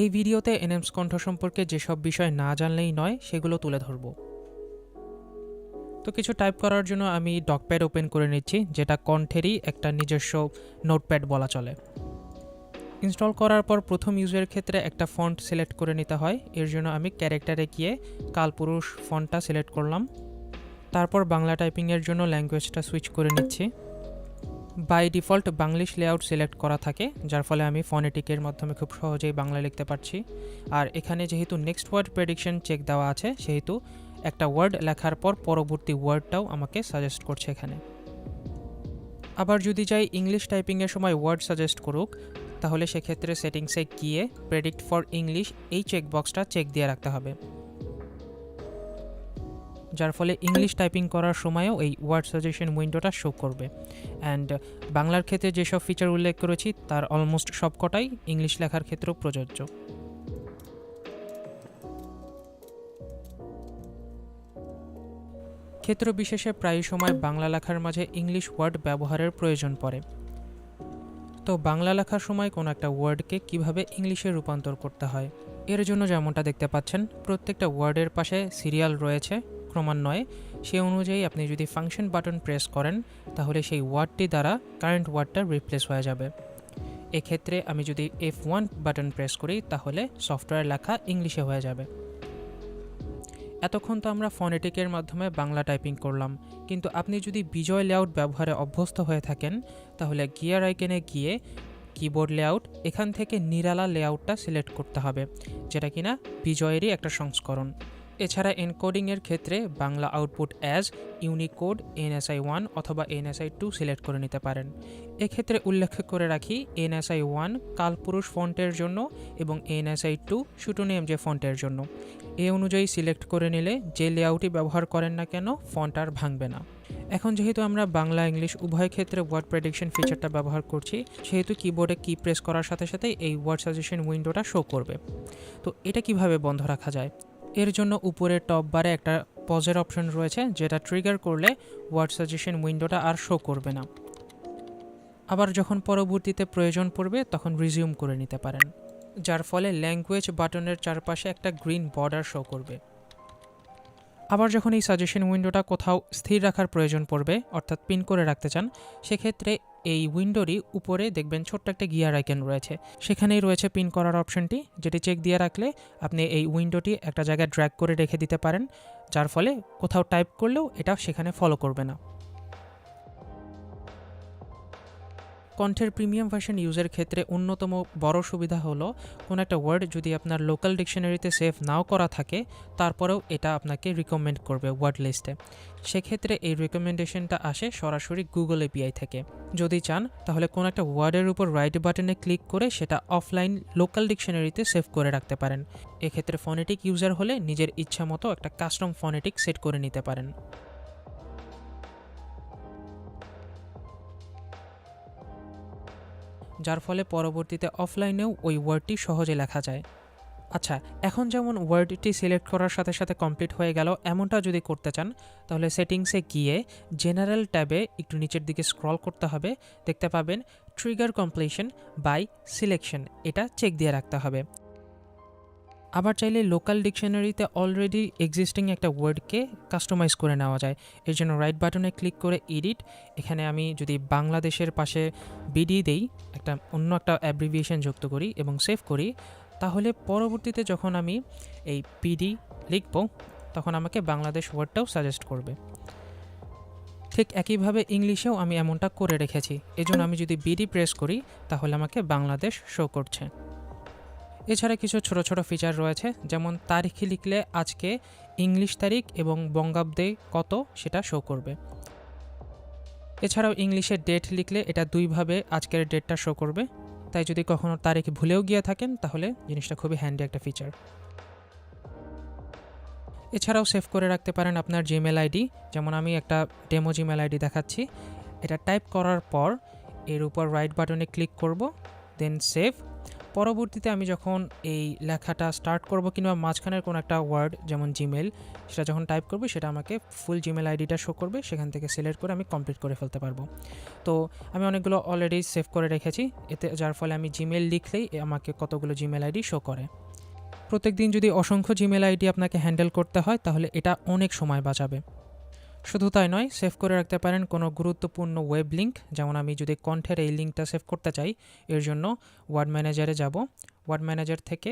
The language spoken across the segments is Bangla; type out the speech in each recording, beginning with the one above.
এই ভিডিওতে এনএমস কণ্ঠ সম্পর্কে যেসব বিষয় না জানলেই নয়, সেগুলো তুলে ধরব। তো কিছু টাইপ করার জন্য আমি ডকপ্যাড ওপেন করে নিচ্ছি, যেটা কণ্ঠেরই একটা নিজস্ব নোটপ্যাড বলা চলে। ইনস্টল করার পর প্রথম ইউজের ক্ষেত্রে একটা ফন্ট সিলেক্ট করে নিতে হয়। এর জন্য আমি ক্যারেক্টারে গিয়ে কালপুরুষ ফন্টটা সিলেক্ট করলাম। তারপর বাংলা টাইপিংয়ের জন্য ল্যাঙ্গুয়েজটা সুইচ করে নিচ্ছি। By default Banglish layout select করা থাকে, যার ফলে আমি ফনেটিকের মাধ্যমে খুব সহজেই বাংলা লিখতে পারছি। আর এখানে যেহেতু নেক্সট ওয়ার্ড প্রেডিকশন চেক দেওয়া আছে, সেহেতু একটা ওয়ার্ড লেখার পর পরবর্তী ওয়ার্ডটাও আমাকে সাজেস্ট করছে এখানে। আবার যদি চাই ইংলিশ টাইপিংয়ের সময় ওয়ার্ড সাজেস্ট করুক, তাহলে সেক্ষেত্রে সেটিংসে গিয়ে প্রেডিক্ট ফর ইংলিশ এই চেকবক্সটা চেক দিয়ে রাখতে হবে। যার ফলে ইংলিশ টাইপিং করার সময়ও এই ওয়ার্ড সাজেশন উইন্ডোটা শো করবে। অ্যান্ড বাংলার ক্ষেত্রে যেসব ফিচার উল্লেখ করেছি, তার অলমোস্ট সবকটাই ইংলিশ লেখার ক্ষেত্রেও প্রযোজ্য। ক্ষেত্র বিশেষে প্রায় সময় বাংলা লেখার মাঝে ইংলিশ ওয়ার্ড ব্যবহারের প্রয়োজন পড়ে। তো বাংলা লেখার সময় কোনো একটা ওয়ার্ডকে কীভাবে ইংলিশে রূপান্তর করতে হয়? এর জন্য যেমনটা দেখতে পাচ্ছেন, প্রত্যেকটা ওয়ার্ডের পাশে সিরিয়াল রয়েছে। ক্রমান্বয়ে সেই অনুযায়ী আপনি যদি ফাংশন বাটন প্রেস করেন, তাহলে সেই ওয়ার্ডটি দ্বারা কারেন্ট ওয়ার্ডটা রিপ্লেস হয়ে যাবে। এক্ষেত্রে আমি যদি এফ ওয়ান বাটন প্রেস করি, তাহলে সফটওয়্যার লেখা ইংলিশে হয়ে যাবে। এতক্ষণ তো আমরা ফনেটিকের মাধ্যমে বাংলা টাইপিং করলাম। কিন্তু আপনি যদি বিজয় লেআউট ব্যবহারে অভ্যস্ত হয়ে থাকেন, তাহলে গিয়ার আইকেনে গিয়ে কিবোর্ড লেআউট এখান থেকে নিরালা লেআউটটা সিলেক্ট করতে হবে, যেটা কিনা বিজয়েরই একটা সংস্করণ। এছাড়া এনকোডিংয়ের ক্ষেত্রে Bangla output as, Unicode, ANSI one অথবা এনএসআই টু সিলেক্ট করে নিতে পারেন। এক্ষেত্রে উল্লেখ করে রাখি, এনএসআই ওয়ান কালপুরুষ ফন্টের জন্য এবং এনএসআই টু শুটুনিয়াম যে ফন্টের জন্য। এ অনুযায়ী সিলেক্ট করে নিলে যে লেআউটই ব্যবহার করেন না কেন ফন্ট আর ভাঙবে না। এখন যেহেতু আমরা বাংলা, ইংলিশ উভয় ক্ষেত্রে ওয়ার্ড প্রেডিকশন ফিচারটা ব্যবহার করছি, সেহেতু কিবোর্ডে কি প্রেস করার সাথে সাথে এই ওয়ার্ড সাজেশন উইন্ডোটা শো করবে। তো এটা কীভাবে বন্ধ রাখা যায়? এর জন্য উপরে টপ বারে একটা পজের অপশন রয়েছে, যেটা ট্রিগার করলে ওয়ার্ড সাজেশন উইন্ডোটা আর শো করবে না। আবার যখন পরবর্তীতে প্রয়োজন পড়বে, তখন রিজিউম করে নিতে পারেন, যার ফলে ল্যাঙ্গুয়েজ বাটনের চারপাশে একটা গ্রিন বর্ডার শো করবে। আবার যখন এই সাজেশন উইন্ডোটা কোথাও স্থির রাখার প্রয়োজন পড়বে, অর্থাৎ পিন করে রাখতে চান, সেক্ষেত্রে এই উইন্ডোরই উপরে দেখবেন ছোট্ট একটা গিয়ার আইকন রয়েছে। সেখানেই রয়েছে পিন করার অপশনটি যেটি চেক দিয়ে রাখলে আপনি এই উইন্ডোটি একটা জায়গায় ড্র্যাগ করে রেখে দিতে পারেন, যার ফলে কোথাও টাইপ করলেও এটা সেখানে ফলো করবে না। কণ্ঠের প্রিমিয়াম ভার্সন ইউজের ক্ষেত্রে অন্যতম বড় সুবিধা হলো কোনো একটা ওয়ার্ড যদি আপনার লোকাল ডিকশনারিতে সেভ নাও করা থাকে, তারপরেও এটা আপনাকে রিকমেন্ড করবে ওয়ার্ড লিস্টে। সেক্ষেত্রে এই রিকমেন্ডেশনটা আসে সরাসরি গুগল এপিআই থেকে। যদি চান, তাহলে কোনো একটা ওয়ার্ডের উপর রাইট বাটনে ক্লিক করে সেটা অফলাইন লোকাল ডিকশনারিতে সেভ করে রাখতে পারেন। এক্ষেত্রে ফনেটিক ইউজার হলে নিজের ইচ্ছা মতো একটা কাস্টম ফনেটিক সেট করে নিতে পারেন। যার ফলে পরবর্তীতে অফলাইনেও ওই ওয়ার্ডটি সহজে লেখা যায়। আচ্ছা এখন যেমন ওয়ার্ডটি সিলেক্ট করার সাথে সাথে কমপ্লিট হয়ে গেল, এমনটা যদি করতে চান, তাহলে সেটিংসে গিয়ে জেনারেল ট্যাবে একটু নিচের দিকে স্ক্রল করতে হবে। দেখতে পাবেন ট্রিগার কমপ্লিশন বাই সিলেকশন এটা চেক দিয়ে রাখতে হবে। আবার চাইলে লোকাল ডিকশনারিতে অলরেডি এক্সিস্টিং একটা ওয়ার্ডকে কাস্টমাইজ করে নেওয়া যায়। এর জন্য রাইট বাটনে ক্লিক করে এডিট এখানে আমি যদি বাংলাদেশের পাশে বিডি দেই, একটা অন্য একটা অ্যাব্রিভিয়েশন যুক্ত করি এবং সেভ করি, তাহলে পরবর্তীতে যখন আমি এই পিডি লিখব, তখন আমাকে বাংলাদেশ ওয়ার্ডটাও সাজেস্ট করবে। ঠিক একইভাবে ইংলিশেও আমি এমনটা করে রেখেছি। এজন্য আমি যদি বিডি প্রেস করি, তাহলে আমাকে বাংলাদেশ শো করছে। এছাড়া কিছু ছোট ছোট ফিচার রয়েছে, যেমন তারিখ লিখলে আজকে ইংলিশ তারিখ এবং বঙ্গাব্দে কত সেটা শো করবে। এছাড়াও ইংলিশে ডেট লিখলে এটা দুইভাবে আজকের ডেটটা শো করবে। তাই যদি কখনো তারিখ ভুলেও গিয়ে থাকেন, তাহলে জিনিসটা খুবই হ্যান্ডি একটা ফিচার এছাড়াও সেভ করে রাখতে পারেন আপনার জিমেল আইডি যেমন আমি একটা ডেমো জিমেল আইডি দেখাচ্ছি। এটা টাইপ করার পর এর উপর রাইট বাটনে ক্লিক করব দেন সেভ পরবর্তীতে আমি যখন এই লেখাটা স্টার্ট করব কিংবা মাঝখানের কোনো একটা ওয়ার্ড যেমন জিমেল সেটা যখন টাইপ করব, সেটা আমাকে ফুল জিমেল আইডিটা শো করবে, সেখান থেকে সিলেক্ট করে আমি কমপ্লিট করে ফেলতে পারব। তো আমি অনেকগুলো অলরেডি সেভ করে রেখেছি, এতে যার ফলে আমি জিমেল লিখলেই আমাকে কতগুলো জিমেল আইডি শো করে। প্রত্যেকদিন যদি অসংখ্য জিমেল আইডি আপনাকে হ্যান্ডেল করতে হয়, তাহলে এটা অনেক সময় বাঁচাবে। শুধু তাই নয়, সেভ করে রাখতে পারেন কোনো গুরুত্বপূর্ণ ওয়েব লিঙ্ক যেমন আমি যদি কণ্ঠের এই লিঙ্কটা সেভ করতে চাই, এর জন্য ওয়ার্ড ম্যানেজারে যাব। ওয়ার্ড ম্যানেজার থেকে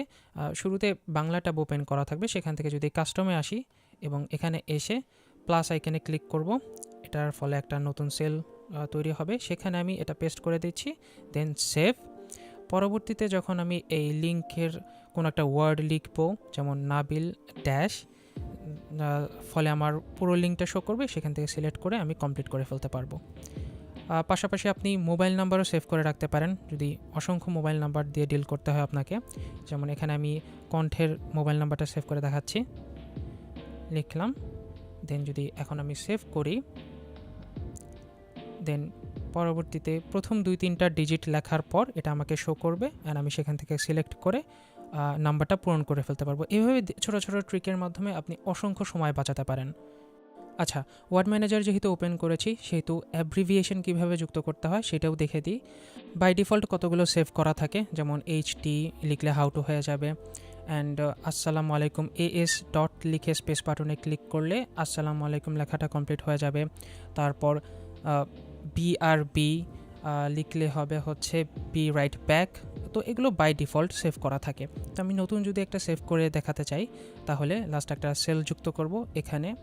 শুরুতে বাংলা ট্যাব ওপেন করা থাকবে। সেখান থেকে যদি কাস্টমে আসি এবং এখানে এসে প্লাস আইকনে ক্লিক করব, এটার ফলে একটা নতুন সেল তৈরি হবে। সেখানে আমি এটা পেস্ট করে দিচ্ছি দেন সেভ পরবর্তীতে যখন আমি এই লিঙ্কের কোনো একটা ওয়ার্ড লিখব, যেমন নাবিল ড্যাশ ফলে আমার পুরো লিঙ্কটা শো করবে, সেখান থেকে সিলেক্ট করে আমি কমপ্লিট করে ফেলতে পারব। পাশাপাশি আপনি মোবাইল নাম্বারও সেভ করে রাখতে পারেন, যদি অসংখ্য মোবাইল নাম্বার দিয়ে ডিল করতে হয় আপনাকে। যেমন এখানে আমি কণ্ঠের মোবাইল নাম্বারটা সেভ করে দেখাচ্ছি। লিখলাম দেন যদি এখন আমি সেভ করি দেন পরবর্তীতে প্রথম দুই তিনটা ডিজিট লেখার পর এটা আমাকে শো করবে অ্যান্ড আমি সেখান থেকে সিলেক্ট করে নাম্বারটা পূরণ করে ফেলতে পারব। এভাবে ছোট ছোট ট্রিকের মাধ্যমে আপনি অসংখ্য সময় বাঁচাতে পারেন। আচ্ছা ওয়ার্ড ম্যানেজার যেহেতু ওপেন করেছি, সেহেতু অ্যাব্রিভিয়েশন কীভাবে যুক্ত করতে হয় সেটাও দেখে দিই। বাই ডিফল্ট কতগুলো সেভ করা থাকে, যেমন এইচ টি লিখলে হাউ টু হয়ে যাবে অ্যান্ড আসসালামু আলাইকুম এ এস ডট লিখে স্পেস বাটনে ক্লিক করলে আসসালামু আলাইকুম লেখাটা কমপ্লিট হয়ে যাবে। তারপর বি আর বি লিখলে হবে হচ্ছে বি রাইট ব্যাক তো এগুলো বাই ডিফল্ট সেভ করা থাকে। তো আমি নতুন যদি একটা সেভ করে দেখাতে চাই, তাহলে লাস্ট একটা সেল যুক্ত করব। এখানে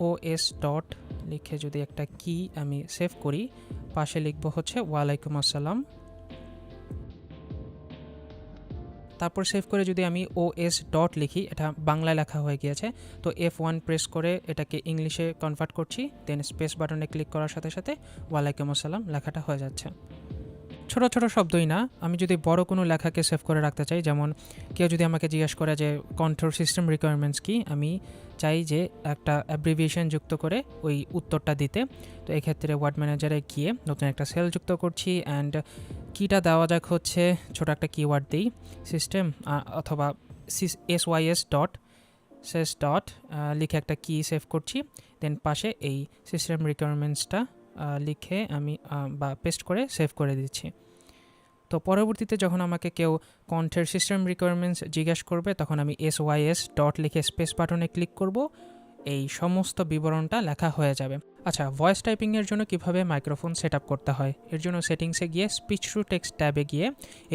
ও এস ডট লিখে যদি একটা কি আমি সেভ করি, পাশে লিখব হচ্ছে, ওয়ালাইকুম আসসালাম। তারপর সেভ করে যদি আমি ও এস ডট লিখি, এটা বাংলায় লেখা হয়ে গিয়েছে। তো এফ ওয়ান প্রেস করে এটাকে ইংলিশে কনভার্ট করছি দেন স্পেস বাটনে ক্লিক করার সাথে সাথে, ওয়ালাইকুম আসসালাম লেখাটা হয়ে যাচ্ছে। ছোট ছোট শব্দই না। আমি যদি বড় কোনো লেখাকে সেভ করে রাখতে চাই, যেমন কেউ যদি আমাকে জিজ্ঞেস করে যে কন্ট্রোল সিস্টেম রিকোয়ারমেন্টস কি, আমি চাই যে একটা অ্যাব্রিভিয়েশন যুক্ত করে ওই উত্তরটা দিতে। তো এক্ষেত্রে ওয়ার্ড ম্যানেজারে গিয়ে নতুন একটা সেল যুক্ত করছি অ্যান্ড কিটা দেওয়া যাক হচ্ছে, ছোট একটা কিওয়ার্ড দিই সিস্টেম অথবা এস ওয়াই এস ডট সেস ডট লিখে একটা কি সেভ করছি দেন পাশে এই সিস্টেম রিকোয়ারমেন্টসটা লিখে আমি বা পেস্ট করে সেভ করে দিচ্ছি। তো পরবর্তীতে যখন আমাকে কেউ কণ্ঠের সিস্টেম রিকোয়ারমেন্টস জিজ্ঞেস করবে, তখন আমি এস ওয়াই এস ডট লিখে স্পেস বাটনে ক্লিক করব। এই সমস্ত বিবরণটা লেখা হয়ে যাবে। আচ্ছা ভয়েস টাইপিংয়ের জন্য কীভাবে মাইক্রোফোন সেট করতে হয়? এর জন্য সেটিংসে গিয়ে স্পিচ টু টেক্সট ট্যাবে গিয়ে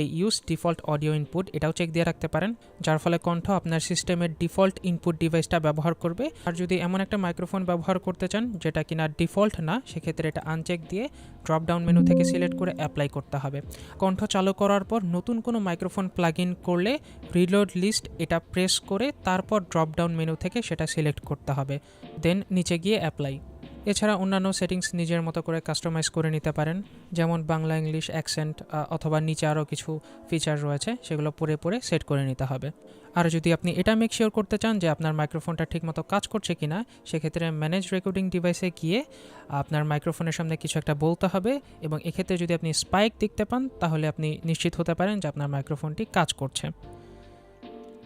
এই ইউজ ডিফল্ট অডিও ইনপুট এটাও চেক দিয়ে রাখতে পারেন, যার ফলে কণ্ঠ আপনার সিস্টেমের ডিফল্ট ইনপুট ডিভাইসটা ব্যবহার করবে। আর যদি এমন একটা মাইক্রোফোন ব্যবহার করতে চান, যেটা কিনা ডিফল্ট না, সেক্ষেত্রে এটা আনচেক দিয়ে ড্রপ ডাউন মেনু থেকে সিলেক্ট করে অ্যাপ্লাই করতে হবে। কণ্ঠ চালু করার পর নতুন কোনো মাইক্রোফোন প্লাগ ইন করলে রিলোড লিস্ট এটা প্রেস করে তারপর ড্রপ ডাউন মেনু থেকে সেটা সিলেক্ট করতে হবে। দেন নিচে গিয়ে অ্যাপ্লাই এছাড়া অন্যান্য সেটিংস নিজের মতো করে কাস্টমাইজ করে নিতে পারেন, যেমন বাংলা ইংলিশ অ্যাকসেন্ট অথবা নিচে আরও কিছু ফিচার রয়েছে, সেগুলো পরে পরে সেট করে নিতে হবে। আর যদি আপনি এটা মেক শিওর করতে চান যে আপনার মাইক্রোফোনটা ঠিকমতো কাজ করছে কি না সেক্ষেত্রে ম্যানেজ রেকর্ডিং ডিভাইসে গিয়ে আপনার মাইক্রোফোনের সামনে কিছু একটা বলতে হবে এবং এক্ষেত্রে যদি আপনি স্পাইক দেখতে পান, তাহলে আপনি নিশ্চিত হতে পারেন যে আপনার মাইক্রোফোনটি কাজ করছে।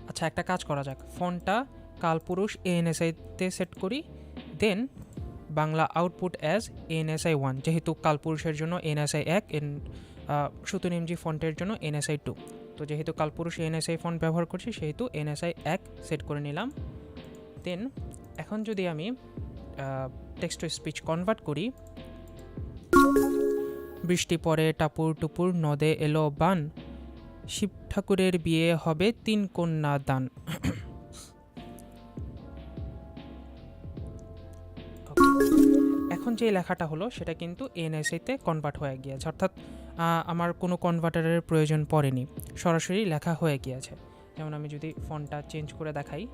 আচ্ছা একটা কাজ করা যাক। ফোনটা কালপুরুষ এএনএসআইতে সেট করি then Bangla output as ANSI one যেহেতু কালপুরুষের জন্য এনএসআই এক এন সুতুন এমজি ফন্টের জন্য এনএসআই টু তো যেহেতু কালপুরুষ এনএসআই ফন্ট ব্যবহার করছি, সেহেতু এনএসআই এক সেট করে নিলাম। দেন এখন যদি আমি টেক্সট টু স্পিচ কনভার্ট করি, বৃষ্টি পরে টাপুর টুপুর, নদে এলো বান, শিব ঠাকুরের বিয়ে হবে তিন কন্যা দান। যে লেখাটা হলো, সেটা কিন্তু এনএসএতে কনভার্ট হয়ে গিয়েছে। অর্থাৎ আমার কোনো কনভার্টারের প্রয়োজন পড়েনি। সরাসরি লেখা হয়ে গিয়েছে। যেমন আমি যদি ফোনটা চেঞ্জ করে দেখাই।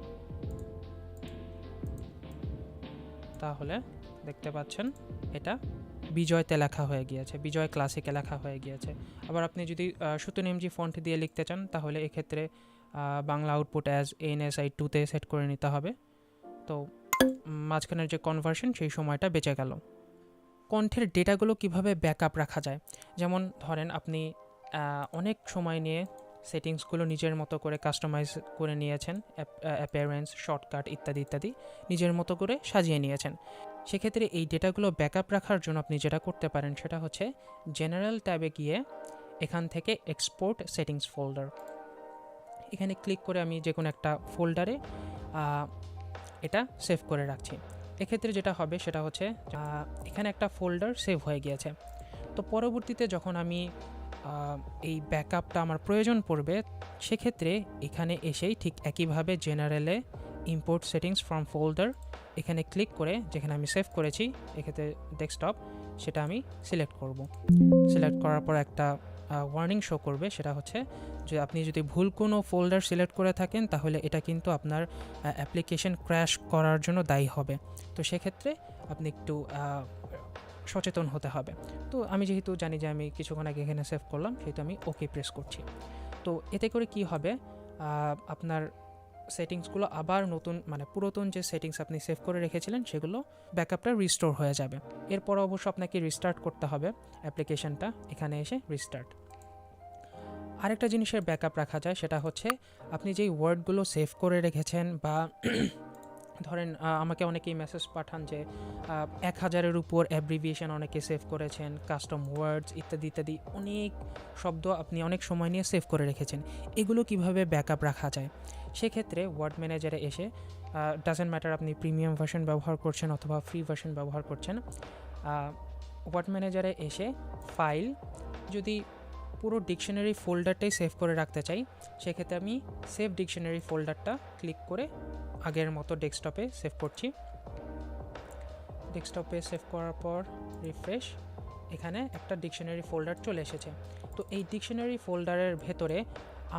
তাহলে দেখতে পাচ্ছেন, এটা বিজয়তে লেখা হয়ে গিয়েছে। বিজয় ক্লাসিকে লেখা হয়ে গিয়েছে। আবার আপনি যদি সুতন এমজি ফন্ট দিয়ে লিখতে চান, তাহলে এক্ষেত্রে বাংলা আউটপুট অ্যাজ এনএসআই টুতে সেট করে নিতে হবে। তো, মাঝখানের যে কনভার্সন সেই সময়টা বেঁচে গেল। কণ্ঠের ডেটাগুলো কীভাবে ব্যাকআপ রাখা যায়? যেমন ধরেন আপনি অনেক সময় নিয়ে সেটিংসগুলো নিজের মতো করে কাস্টমাইজ করে নিয়েছেন অ্যাপিয়ারেন্স শর্টকাট ইত্যাদি ইত্যাদি নিজের মতো করে সাজিয়ে নিয়েছেন। সেক্ষেত্রে এই ডেটাগুলো ব্যাকআপ রাখার জন্য আপনি যেটা করতে পারেন সেটা হচ্ছে জেনারেল ট্যাবে গিয়ে এখান থেকে এক্সপোর্ট সেটিংস ফোল্ডার। এখানে ক্লিক করে আমি যে কোনো একটা ফোল্ডারে এটা সেভ করে রাখছি। এক্ষেত্রে যেটা হবে সেটা হচ্ছে এখানে একটা ফোল্ডার সেভ হয়ে গিয়েছে। তো পরবর্তীতে যখন আমি এই ব্যাকআপটা আমার প্রয়োজন পড়বে, সেক্ষেত্রে এখানে এসেই ঠিক একইভাবে জেনারেলে ইম্পোর্ট সেটিংস ফ্রম ফোল্ডার এখানে ক্লিক করে, যেখানে আমি সেভ করেছি, এক্ষেত্রে ডেস্কটপ সেটা আমি সিলেক্ট করব। সিলেক্ট করার পর একটা ওয়ার্নিং শো করবে, সেটা হচ্ছে যে আপনি যদি ভুল কোনো ফোল্ডার সিলেক্ট করে থাকেন, তাহলে এটা কিন্তু আপনার অ্যাপ্লিকেশন ক্র্যাশ করার জন্য দায়ী হবে। তো সেক্ষেত্রে আপনি একটু সচেতন হতে হবে। তো আমি যেহেতু জানি যে আমি কিছুক্ষণ আগে এখানে সেভ করলাম, সেহেতু আমি ওকে প্রেস করছি। তো এতে করে কি হবে আপনার সেটিংসগুলো আবার নতুন মানে পুরাতন যে সেটিংস আপনি সেভ করে রেখেছিলেন, সেগুলো ব্যাকআপটা রিস্টোর হয়ে যাবে। এরপর অবশ্য আপনাকে রিস্টার্ট করতে হবে অ্যাপ্লিকেশনটা এখানে এসে রিস্টার্ট আরেকটা জিনিসের ব্যাকআপ রাখা যায়, সেটা হচ্ছে আপনি যেই ওয়ার্ডগুলো সেভ করে রেখেছেন বা ধরেন আমাকে অনেকেই মেসেজ পাঠান যে এক হাজারের উপর অ্যাব্রিভিয়েশন অনেকে সেভ করেছেন কাস্টম ওয়ার্ডস ইত্যাদি ইত্যাদি, অনেক শব্দ আপনি অনেক সময় নিয়ে সেভ করে রেখেছেন। এগুলো কীভাবে ব্যাকআপ রাখা যায়? সেক্ষেত্রে ওয়ার্ড ম্যানেজারে এসে ডাজেন্ট ম্যাটার আপনি প্রিমিয়াম ভার্সন ব্যবহার করছেন অথবা ফ্রি ভার্সন ব্যবহার করছেন ওয়ার্ড ম্যানেজারে এসে ফাইল যদি পুরো ডিকশনারি ফোল্ডারটাই সেভ করে রাখতে চাই, সেক্ষেত্রে আমি সেভ ডিকশনারি ফোল্ডারটা ক্লিক করে আগের মতো ডেস্কটপে সেভ করছি। ডেস্কটপে সেভ করার পর রিফ্রেশ এখানে একটা ডিকশনারি ফোল্ডার চলে এসেছে। তো এই ডিকশনারি ফোল্ডারের ভেতরে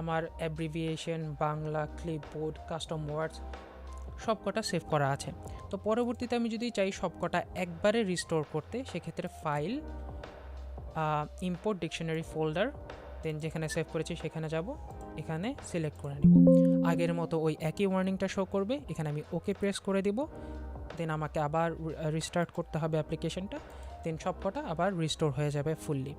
আমার abbreviation Bangla clipboard custom words সবকটা সেভ করা আছে। তো পরবর্তীতে আমি যদি চাই সবকটা একবারে রিস্টোর করতে, সেক্ষেত্রে file import dictionary folder then যেখানে সেভ করেছি সেখানে যাব, এখানে সিলেক্ট করে নিব। আগের মতো ওই একই ওয়ার্নিংটা শো করবে, এখানে আমি ওকে প্রেস করে দিব দেন আমাকে আবার রিস্টার্ট করতে হবে অ্যাপ্লিকেশনটা দেন সবকটা আবার রিস্টোর হয়ে যাবে ফুললি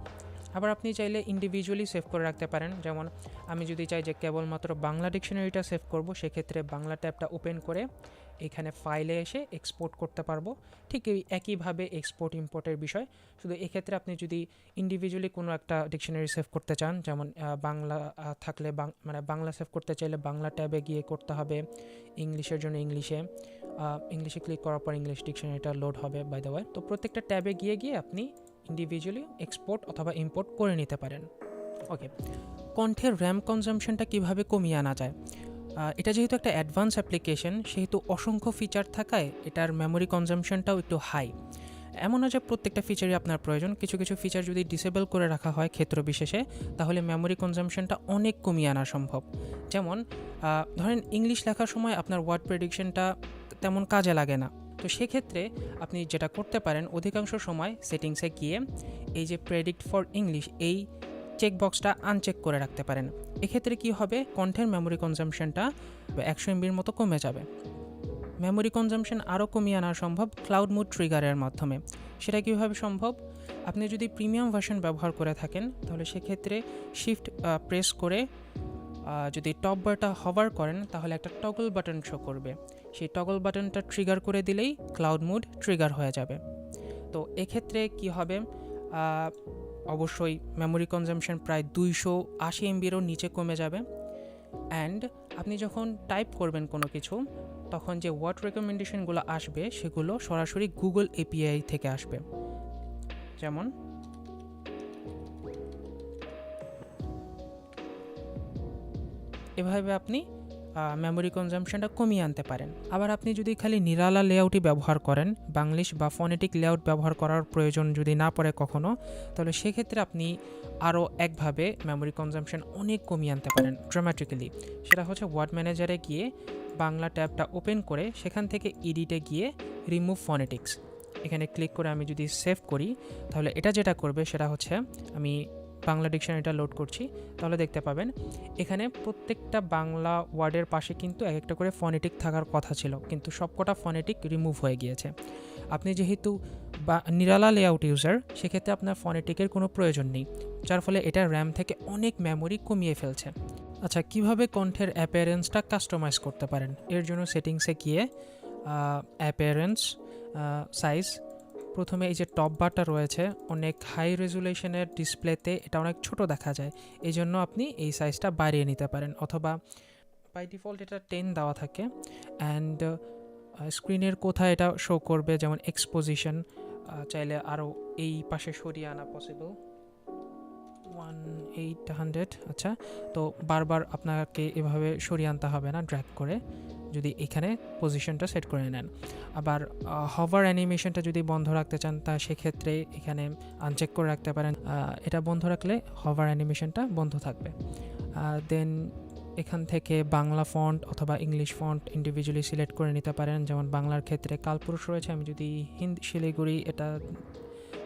আবার আপনি চাইলে ইন্ডিভিজুয়ালি সেভ করে রাখতে পারেন, যেমন আমি যদি চাই যে কেবলমাত্র বাংলা ডিকশনারিটা সেভ করব, সেক্ষেত্রে বাংলা ট্যাবটা ওপেন করে এখানে ফাইলে এসে এক্সপোর্ট করতে পারব। ঠিক এই একইভাবে এক্সপোর্ট ইম্পোর্টের বিষয়। শুধু এক্ষেত্রে আপনি যদি ইন্ডিভিজুয়ালি কোনো একটা ডিকশনারি সেভ করতে চান, যেমন বাংলা থাকলে মানে বাংলা সেভ করতে চাইলে বাংলা ট্যাবে গিয়ে করতে হবে। ইংলিশের জন্য ইংলিশে। ইংলিশে ক্লিক করার পর ইংলিশ ডিকশনারিটা লোড হবে বাই দ্য ওয়ে তো প্রত্যেকটা ট্যাবে গিয়ে গিয়ে আপনি ইন্ডিভিজুয়ালি এক্সপোর্ট অথবা ইম্পোর্ট করে নিতে পারেন। ওকে কণ্ঠের র্যাম কনজামশনটা কীভাবে কমিয়ে আনা যায়? এটা যেহেতু একটা অ্যাডভান্স অ্যাপ্লিকেশন সেহেতু অসংখ্য ফিচার থাকায় এটার মেমোরি কনজামশনটাও একটু হাই এমন না যে প্রত্যেকটা ফিচারই আপনার প্রয়োজন, কিছু কিছু ফিচার যদি ডিসেবল করে রাখা হয় ক্ষেত্র বিশেষে, তাহলে মেমোরি কনজামশনটা অনেক কমিয়ে আনা সম্ভব। যেমন ধরেন ইংলিশ লেখার সময় আপনার ওয়ার্ড প্রেডিকশনটা তেমন কাজে লাগে না। তো সেক্ষেত্রে আপনি যেটা করতে পারেন, অধিকাংশ সময় সেটিংসে গিয়ে এই যে প্রেডিক্ট ফর ইংলিশ এই চেকবক্সটা আনচেক করে রাখতে পারেন। এক্ষেত্রে কি হবে? কণ্ঠের মেমোরি কনজামশনটা একশো এমবির মতো কমে যাবে। মেমোরি কনজামশন আরও কমিয়ে আনা সম্ভব ক্লাউড মুড ট্রিগারের মাধ্যমে। সেটা কীভাবে সম্ভব? আপনি যদি প্রিমিয়াম ভার্সন ব্যবহার করে থাকেন, তাহলে সেক্ষেত্রে শিফট প্রেস করে যদি টপ বারটা হভার করেন, তাহলে একটা টগল বাটন শো করবে। সেই টগল বাটনটা ট্রিগার করে দিলেই ক্লাউড মুড ট্রিগার হয়ে যাবে। তো এক্ষেত্রে কি হবে? অবশ্যই মেমোরি কনজামশন প্রায় দুইশো আশি এমবিরও নিচে কমে যাবে। অ্যান্ড আপনি যখন টাইপ করবেন কোনো কিছু, তখন যে ওয়ার্ড রেকমেন্ডেশনগুলো আসবে, সেগুলো সরাসরি গুগল এপিআই থেকে আসবে। যেমন, এভাবে আপনি মেমোরি কনজামশনটা কমিয়ে আনতে পারেন। আবার আপনি যদি খালি নিরালা লেআউটই ব্যবহার করেন, বাংলিশ বা ফনেটিক লেআউট ব্যবহার করার প্রয়োজন যদি না পড়ে কখনো, তাহলে সেক্ষেত্রে আপনি আরও একভাবে মেমোরি কনজামশন অনেক কমিয়ে আনতে পারেন ড্রামাটিক্যালি সেটা হচ্ছে ওয়ার্ড ম্যানেজারে গিয়ে বাংলা ট্যাবটা ওপেন করে সেখান থেকে ইডিটে গিয়ে রিমুভ ফনেটিক্স এখানে ক্লিক করে আমি যদি সেভ করি, তাহলে এটা যেটা করবে সেটা হচ্ছে আমি বাংলা ডিকশনারিটা লোড করছি, তাহলে দেখতে পাবেন। এখানে প্রত্যেকটা বাংলা ওয়ার্ডের পাশে কিন্তু এক একটা করে ফনেটিক থাকার কথা ছিল, কিন্তু সবকটা ফনেটিক রিমুভ হয়ে গিয়েছে। আপনি যেহেতু বা নিরালা লেআউট ইউজার সেক্ষেত্রে আপনার ফনেটিকের কোনো প্রয়োজন নেই, যার ফলে এটা র্যাম থেকে অনেক মেমোরি কমিয়ে ফেলছে। আচ্ছা কীভাবে কণ্ঠের অ্যাপিয়ারেন্সটা কাস্টমাইজ করতে পারেন? এর জন্য সেটিংসে গিয়ে অ্যাপিয়ারেন্স সাইজ প্রথমে এই যে টপ বারটা রয়েছে, অনেক হাই রেজুলেশনের ডিসপ্লেতে এটা অনেক ছোট দেখা যায়। এই জন্য আপনি এই সাইজটা বাড়িয়ে নিতে পারেন অথবা বাই ডিফল্ট এটা টেন দেওয়া থাকে অ্যান্ড স্ক্রিনের কোথায় এটা শো করবে, যেমন এক্সপোজিশন চাইলে আরও এই পাশে সরিয়ে আনা পসিবল ওয়ান এইট হান্ড্রেড আচ্ছা তো বারবার আপনাকে এভাবে সরিয়ে আনতে হবে না ড্র্যাগ করে। যদি এখানে পজিশনটা সেট করে নেন। আবার হভার অ্যানিমেশনটা যদি বন্ধ রাখতে চান, তা সেক্ষেত্রে এখানে আনচেক করে রাখতে পারেন। এটা বন্ধ রাখলে হভার অ্যানিমেশনটা বন্ধ থাকবে। দেন এখান থেকে বাংলা ফন্ট অথবা ইংলিশ ফন্ট ইন্ডিভিজুয়ালি সিলেক্ট করে নিতে পারেন। যেমন বাংলার ক্ষেত্রে কালপুরুষ রয়েছে, আমি যদি হিন্দি, শিলিগুড়ি এটা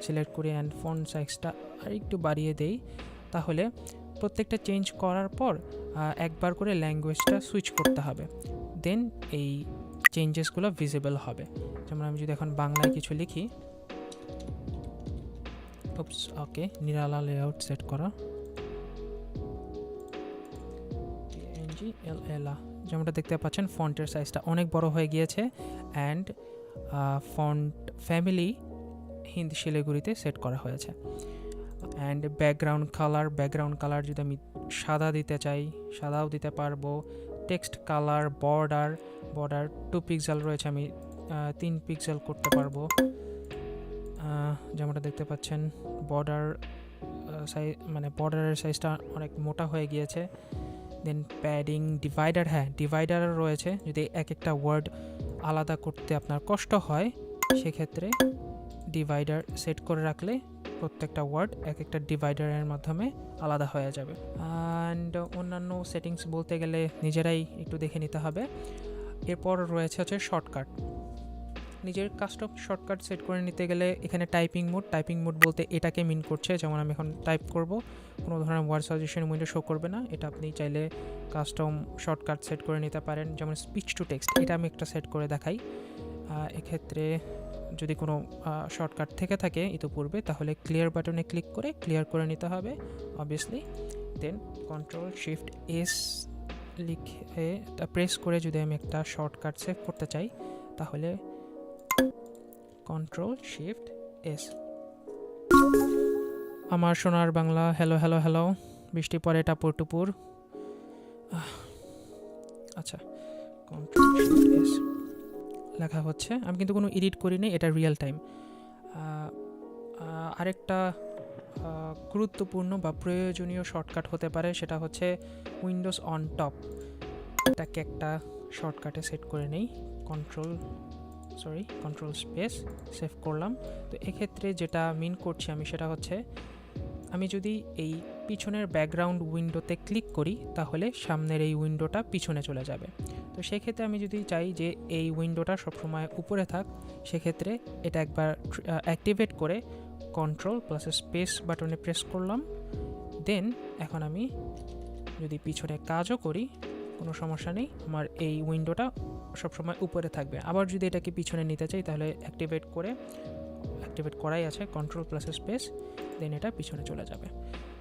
সিলেক্ট করি অ্যান্ড ফন্ট সাইজটা আর একটু বাড়িয়ে দেই, তাহলে প্রত্যেকটা চেঞ্জ করার পর একবার করে ল্যাঙ্গুয়েজটা সুইচ করতে হবে। দেন এই চেঞ্জেসগুলো ভিজিবল হবে। যেমন আমি যদি এখন বাংলায় কিছু লিখি ওকে নিরালা লেআউট সেট করা। যেমনটা দেখতে পাচ্ছেন ফন্টের সাইজটা অনেক বড় হয়ে গিয়েছে অ্যান্ড ফন্ট ফ্যামিলি হিন্দি শিলিগুড়িতে সেট করা হয়েছে। And background colour background colour যদি আমি সাদা দিতে চাই, সাদাও দিতে পারব। Text colour border border two pixel রয়েছে আমি তিন পিক্সেল করতে পারব। যেমনটা দেখতে পাচ্ছেন বর্ডার সাইজ মানে বর্ডারের সাইজটা অনেক মোটা হয়ে গিয়েছে। দেন প্যাডিং ডিভাইডার হ্যাঁ ডিভাইডার রয়েছে। যদি এক একটা ওয়ার্ড আলাদা করতে আপনার কষ্ট হয়, সেক্ষেত্রে ডিভাইডার সেট করে রাখলে প্রত্যেকটা ওয়ার্ড এক একটা ডিভাইডারের মাধ্যমে আলাদা হয়ে যাবে। অ্যান্ড অন্যান্য সেটিংস বলতে গেলে নিজেরাই একটু দেখে নিতে হবে। এরপর রয়েছে হচ্ছে শর্টকাট। নিজের কাস্টম শর্টকাট সেট করে নিতে গেলে এখানে টাইপিং মোড টাইপিং মোড বলতে এটাকে মিন করছে, যেমন আমি এখন টাইপ করব। কোনো ধরনের ওয়ার্ড সাজেশন উইন্ডো শো করবে না, এটা আপনি চাইলে কাস্টম শর্টকাট সেট করে নিতে পারেন। যেমন স্পিচ টু টেক্সট এটা আমি একটা সেট করে দেখাই। এক্ষেত্রে যদি কোনো শর্টকাট থেকে থাকে ইতিপূর্বে, তাহলে ক্লিয়ার বাটনে ক্লিক করে ক্লিয়ার করে নিতে হবে obviously then control shift S লিখে প্রেস করে যদি আমি একটা শর্টকাট সেভ করতে চাই, তাহলে কন্ট্রোল শিফট এস আমার সোনার বাংলা হ্যালো হ্যালো হ্যালো বৃষ্টি পরে টাপুর টুপুর। আচ্ছা কন্ট্রোল শিফট এস লেখা হচ্ছে। আমি কিন্তু কোনো এডিট করিনি, এটা রিয়েল টাইম আরেকটা গুরুত্বপূর্ণ বা প্রয়োজনীয় শর্টকাট হতে পারে, সেটা হচ্ছে উইন্ডোজ অন টপ এটাকে একটা শর্টকাটে সেট করে নেই। Control sorry control space save করলাম। তো এক্ষেত্রে যেটা মিন করছি আমি, সেটা হচ্ছে আমি যদি এই পিছনের ব্যাকগ্রাউন্ড উইন্ডোতে ক্লিক করি, তাহলে সামনের এই উইন্ডোটা পিছনে চলে যাবে। তো সেক্ষেত্রে আমি যদি চাই যে এই উইন্ডোটা সবসময় উপরে থাক, সেক্ষেত্রে এটা একবার অ্যাক্টিভেট করে কন্ট্রোল প্লাস স্পেস বাটনে প্রেস করলাম। দেন এখন আমি যদি পিছনে কাজও করি, কোনো সমস্যা নেই, আমার এই উইন্ডোটা সবসময় উপরে থাকবে। আবার যদি এটাকে পিছনে নিতে চাই, তাহলে অ্যাক্টিভেট করে অ্যাক্টিভেট করাই আছে কন্ট্রোল প্লাস স্পেস দেন এটা পিছনে চলে যাবে।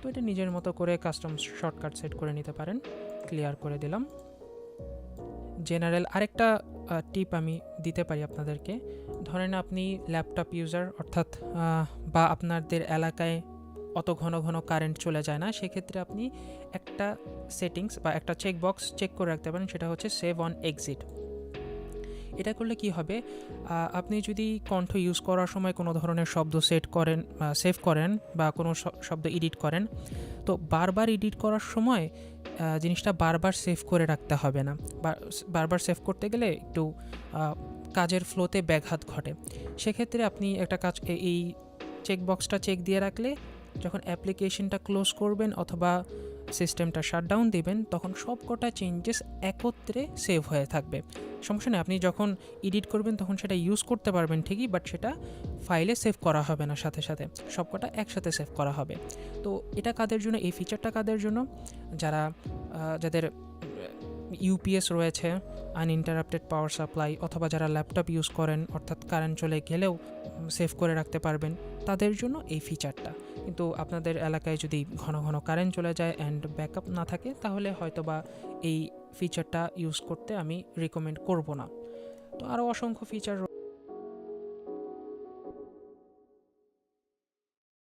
তো এটা নিজের মতো করে কাস্টম শর্টকাট সেট করে নিতে পারেন। ক্লিয়ার করে দিলাম। জেনারেল আরেকটা টিপ আমি দিতে পারি আপনাদেরকে। ধরেন আপনি ল্যাপটপ ইউজার, অর্থাৎ বা আপনাদের এলাকায় অত ঘন ঘন কারেন্ট চলে যায় না, সেক্ষেত্রে আপনি একটা সেটিংস বা একটা চেক বক্স চেক করে রাখতে পারেন, সেটা হচ্ছে সেভ অন এক্সিট। এটা করলে কি হবে? আপনি যদি কণ্ঠ ইউজ করার সময় কোনো ধরনের শব্দ সেট করেন সেভ করেন বা কোনো শব্দ এডিট করেন তো বারবার এডিট করার সময় জিনিসটা বারবার সেভ করে রাখতে হবে না। বারবার সেভ করতে গেলে একটু কাজের ফ্লোতে ব্যাঘাত ঘটে। সেক্ষেত্রে আপনি একটা কাজ এই চেকবক্সটা চেক দিয়ে রাখলে, যখন অ্যাপ্লিকেশনটা ক্লোজ করবেন অথবা সিস্টেমটা শাটডাউন দিবেন, তখন সব কটা চেঞ্জেস একত্রে সেভ হয়ে থাকবে। সমস্যা নেই, আপনি যখন এডিট করবেন তখন সেটা ইউজ করতে পারবেন ঠিকই বাট সেটা ফাইলে সেভ করা হবে না সাথে সাথে। সবকটা একসাথে সেভ করা হবে। তো এটা কাদের জন্য? এই ফিচারটা কাদের জন্য? যারা যাদের ইউপিএস রয়েছে আনইন্টারাপ্টেড পাওয়ার সাপ্লাই অথবা যারা ল্যাপটপ ইউজ করেন, অর্থাৎ কারেন্ট চলে গেলেও সেভ করে রাখতে পারবেন, তাদের জন্য এই ফিচারটা কিন্তু আপনাদের এলাকায় যদি ঘন ঘন কারেন্ট চলে যায় অ্যান্ড ব্যাকআপ না থাকে, তাহলে হয়তোবা এই ফিচারটা ইউজ করতে আমি রিকমেন্ড করব না। তো আরও অসংখ্য ফিচার